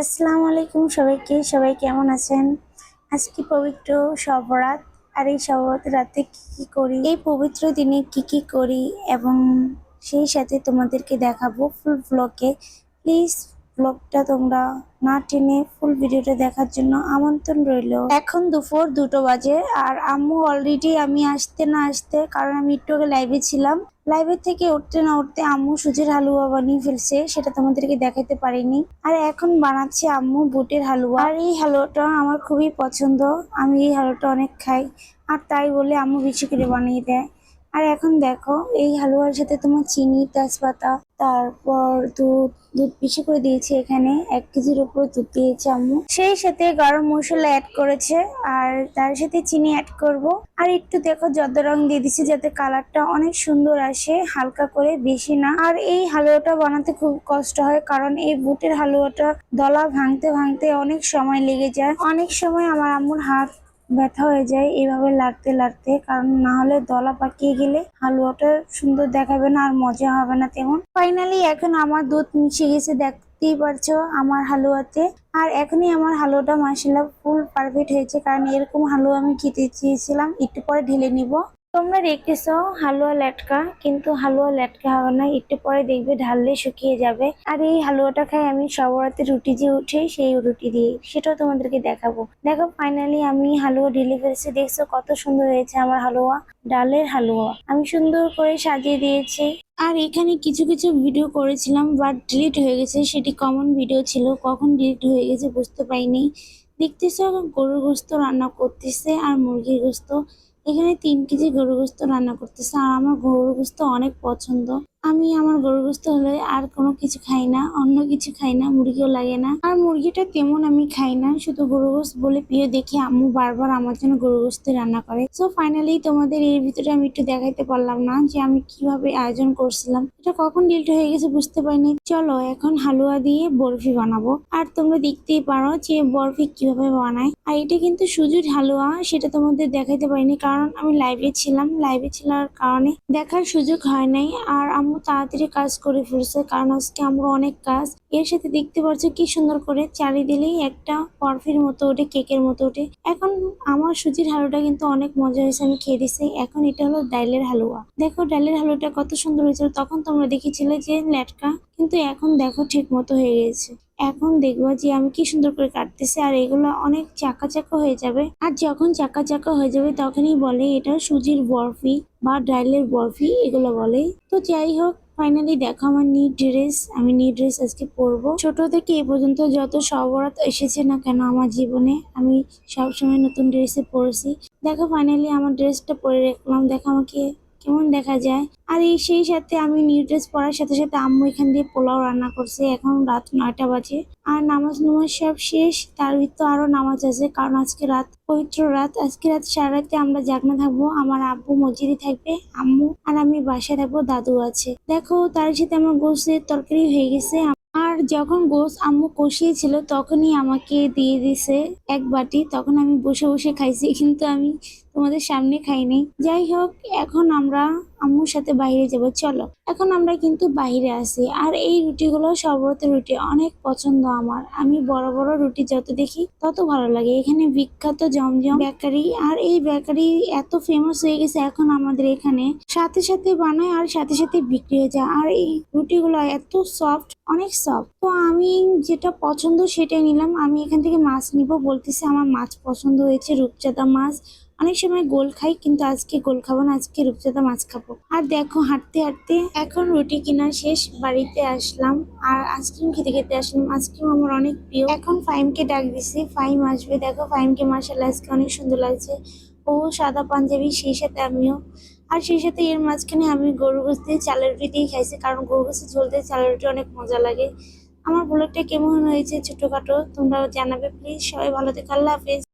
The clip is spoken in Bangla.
আসসালামু আলাইকুম সবাইকে। সবাই কেমন আছেন? আজকে পবিত্র সবরাত আর এই সবরাত রাতে কি কি করি? এই পবিত্র দিনে কি কি করি? এবং সেই সাথে তোমাদেরকে দেখাবো ফুল ব্লগে প্লিজ ব্লগটা তোমরা না টেনে ফুল ভিডিওটা দেখার জন্য আমন্ত্রণ রইল। এখন দুপুর দুটো বাজে। আর আম্মু অলরেডি আমি আসতে না আসতে, কারণ আমি একটু আগে লাইভে ছিলাম। লাইভের থেকে উঠতে না উঠতে আম্মু সুজির হালুয়া বানিয়ে ফেলছে, সেটা তোমাদেরকে দেখাতে পারিনি। আর এখন বানাচ্ছে আম্মু বুটের হালুয়া। আর এই হালুয়াটা আমার খুবই পছন্দ। আমি এই হালুয়াটা অনেক খাই। আর তাই বলে আম্মু বেশি করে বানিয়ে দেয়। আর এখন দেখো, এই হালুয়ার সাথে তোমার চিনি, তেজপাতা, তারপর দুধ দুধ বেশি করে দিয়েছি এখানে, এক কেজির উপর দুধ দিয়েছে আম্মু। সেই সাথে গরম মশলা অ্যাড করেছে, আর তার সাথে চিনি অ্যাড করব। আর একটু দেখো, জর্দা রং দিয়ে দিছি যাতে কালারটা অনেক সুন্দর আসে, হালকা করে বেশি না। আর এই হালুয়াটা বানাতে খুব কষ্ট হয়, কারণ এই বুটের হালুয়াটা দলা ভাঙতে ভাঙতে অনেক সময় লেগে যায়। অনেক সময় আমার আম্মুর হাত ব্যথা হয়ে যায়, এভাবে লাগতে লাগতে। কারণ না হলে দলা পাকিয়ে গেলে হালুয়াটা সুন্দর দেখাবে না আর মজা হবে না তেমন। ফাইনালি এখন আমার দুধ মিশে গেছে, দেখতেই পারছ আমার হালুয়াতে। আর এখনই আমার হালুয়াটা মাসাল্লাহ ফুল পারফেক্ট হয়েছে, কারণ এরকম হালুয়া আমি খেতে চেয়েছিলাম, একটু পরে ঢেলে নিব। তোমরা দেখতেছো হালুয়া লেটকা, কিন্তু হালুয়া লেটকা হবে না, একটু পরে দেখবে ঢাললে শুকিয়ে যাবে। আর এই হালুয়াটা খাই আমি সবরাতে রুটি যে উঠে সেই রুটি দিয়ে, সেটাও তোমাদেরকে দেখাবো। দেখো ফাইনালি আমি হালুয়া ঢেলে ফেলেছি, দেখছ কত সুন্দর হয়েছে আমার হালুয়া, ডালের হালুয়া। আমি সুন্দর করে সাজিয়ে দিয়েছি। আর এখানে কিছু কিছু ভিডিও করেছিলাম বাট ডিলিট হয়ে গেছে, সেটি কমন ভিডিও ছিল, কখন ডিলিট হয়ে গেছে বুঝতে পারিনি। দেখতেছো গরুর গোস্ত রান্না করতেছে আর মুরগির গোস্ত। এখানে তিন কেজি গরু গোস্ত রান্না করতেছে আর আমার গরুর গোস্ত অনেক পছন্দ। আমি আমার গরু গোস্ত হলে আর কোনো কিছু খাই না, অন্য কিছু খাই না, মুরগিও লাগে না। আর মুরগিটা তেমন আমি খাই না, শুধু গরু গোস্ত বলে প্রিয় দেখে আম্মু বারবার আমার জন্য গরু গোস্ত রান্না করে। সো ফাইনালি তোমাদের এর ভিতরে আমি একটু দেখাইতে পারলাম না যে আমি কীভাবে আয়োজন করছিলাম। এটা কখন ডিলটা হয়ে গেছে বুঝতে পারিনি। চলো এখন হালুয়া দিয়ে বরফি বানাবো। আর তোমরা দেখতেই পারো যে বরফি কীভাবে বানায়। আর এটা কিন্তু সুজির হালুয়া সেটা তোমাদের দেখাইতে পারিনি, কারণ আমি লাইভে ছিলাম। লাইভে ছিলার কারণে দেখার সুযোগ হয় নাই। আর আম্মু তাড়াতাড়ি কাজ করে ফেলছে, কারণ আজকে আমরা অনেক কাজ। এর সাথে দেখতে পাচ্ছ কি সুন্দর করে চালি দিলেই একটা বরফির মতো ওঠে, কেকের মতো ওঠে। এখন আমার সুজির হালুয়াটা কিন্তু অনেক মজা হয়েছে, আমি খেয়ে দিছি। এখন এটা হলো ডাইলের হালুয়া। দেখো ডাইলের হালুয়াটা কত সুন্দর হয়েছিল, তখন তোমরা দেখেছিলে যে ল্যাটকা, কিন্তু এখন দেখো ঠিক মতো হয়ে গেছে। এখন দেখব যে আমি কি সুন্দর করে কাটতেছি আর এগুলো অনেক চাকা চাকা হয়ে যাবে। আর যখন চাকা চাকা হয়ে যাবে তখনই বলে এটা সুজির বরফি বা ডালের বরফি, এগুলো বলে। তো যাই হোক ফাইনালি দেখো আমার নিউ ড্রেস আমি নিউ ড্রেস আজকে পরবো। ছোট থেকে এ পর্যন্ত যত সবরাত এসেছে না কেন আমার জীবনে, আমি সবসময় নতুন ড্রেসে পরেছি। দেখো ফাইনালি আমার ড্রেসটা পরে রাখলাম, দেখো আমাকে কেমন দেখা যায়? আর এই সেই সাথে আমি নিউ ড্রেস পরার সাথে সাথে আম্মু এখান দিয়ে পোলাও রান্না করছে। এখন রাত নয়টা বাজে। আর নামাজ নামাজ সব শেষ। তার ভিতর আরও নামাজ আছে। কারণ আজকে রাত, পবিত্র রাত। আজকে রাত সারা রাতে আমরা জাগনা থাকব। আমার আব্বু মসজিদে থাকবে, আম্মু আর আমি বাসায় থাকব, দাদু আছে। দেখো, তার সাথে আমার গোসের তরকারি হয়ে গেছে। আর যখন গোস আম্মু কষিয়েছিল, তখনই আমাকে দিয়ে দিছে এক বাটি। তখন আমি বসে বসে খাইছি। কিন্তু আমি তোমাদের সামনে খাই নাই যাই হোক, এখন আমরা আম্মুর সাথে বাইরে যাব, চলো। এখন আমরা কিন্তু বাইরে আছি, আর এই রুটিগুলো সবরতের রুটি অনেক পছন্দ আমার। আমি বড় বড় রুটি যত দেখি, তত ভালো লাগে। এখানে বিখ্যাত জমজম বেকারি, আর এই বেকারি এত ফেমাস হয়ে গেছে এখন আমাদের এখানে। সাথে সাথে বানায় আর সাথে সাথে বিক্রি হয়ে যায়। আর এই রুটিগুলো এত সফট অনেক সফট তো আমি যেটা পছন্দ সেটাই নিলাম। আমি এখান থেকে মাছ নিব বলতেছি, আমার মাছ পছন্দ হয়েছে, রূপচাঁদা মাছ। অনেক সময় গোল খাই, কিন্তু আজকে গোল খাব না, আজকে রূপচাঁদা মাছ খাব। আর দেখো, হাঁটতে হাঁটতে এখন রুটি কেনা শেষ, বাড়িতে আসলাম। আর আইসক্রিম খেতে খেতে আসলাম। আইসক্রিম আমার অনেক প্রিয়। এখন ফাইমকে ডাক দিছি। ফাইম আসবে। দেখো, ফাইমকে মার্শাল্লাহ আজকে অনেক সুন্দর লাগছে। ও সাদা পাঞ্জাবি, সেই সাথে আমিও। আর সেই সাথে এর মাঝখানে আমি গরু গোস দিয়ে চালের রুটি দিয়ে খাইছি, কারণ গরু গোসে ঝোল দিয়ে চালের রুটি অনেক মজা লাগে। আমার ব্লগটা কেমন হয়েছে ছোটখাটো, তোমরাও জানাবে প্লিজ সবাই ভালো থেকো। আল্লাহ হাফেজ।